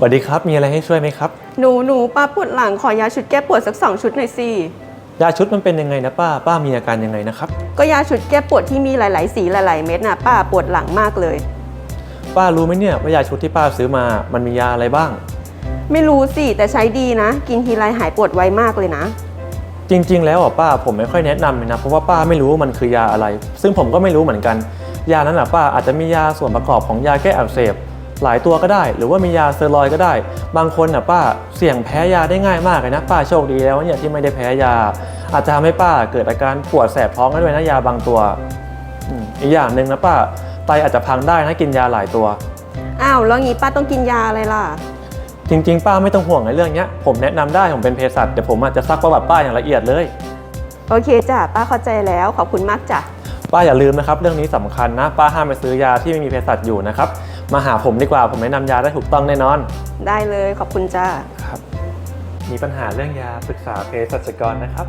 สวัสดีครับ มีอะไรให้ช่วยไหมครับหนูหนูป้าปวดหลังขอยาชุดแก้ปวดสักสองชุดหน่อยสิยาชุดมันเป็นยังไงนะป้า ป้ามีอาการยังไงนะครับก็ยาชุดแก้ปวดที่มีหลาย ๆ สีหลาย ๆ เม็ดน่ะป้าปวดหลังมากเลย ป้ารู้ไหมเนี่ยว่ายาชุดที่ป้าซื้อมา มันมียาอะไรบ้าง ไม่รู้สิแต่ใช้ดีนะ กินทีไรหายปวดไวมากเลยนะ จริง ๆ แล้วอะป้าผมไม่ค่อยแนะนำเลยนะเพราะว่าป้าไม่รู้ว่ามันคือยาอะไร ซึ่งผมก็ไม่รู้เหมือนกัน ยานั้นอะป้าอาจจะมียาส่วนประกอบของยาแก้อักเสบ หลายตัวก็ได้ หรือว่ามียาสเตียรอยด์ก็ได้ บางคนอะป้าเสี่ยงแพ้ยาได้ง่ายมากเลยนะป้าโชคดีแล้วเนี่ยที่ไม่ได้แพ้ยา อาจจะทำให้ป้าเกิดอาการปวดแสบท้องได้ด้วยนะยาบางตัวอืมอีกอย่างหนึ่งนะป้าไตอาจจะพังได้นะกินยาหลายตัว อ้าวแล้วงี้ป้าต้องกินยาอะไรล่ะ จริง ๆ ป้าไม่ต้องห่วงในเรื่องเนี้ยผมแนะนำได้ผมเป็นเภสัชเดี๋ยวผมอาจจะซักประวัติป้าอย่างละเอียดเลย โอเคจ้ะป้าเข้าใจแล้วขอบคุณมากจ้ะ ป้าอย่าลืมนะครับ เรื่องนี้สำคัญนะ ป้าห้ามไปซื้อยาที่ไม่มีเภสัชอยู่นะครับ มาหาผมดีกว่าผมแนะนำยาได้ถูกต้องแน่นอน ได้เลยขอบคุณจ้าครับ มีปัญหาเรื่องยาปรึกษาเภสัชกรนะครับ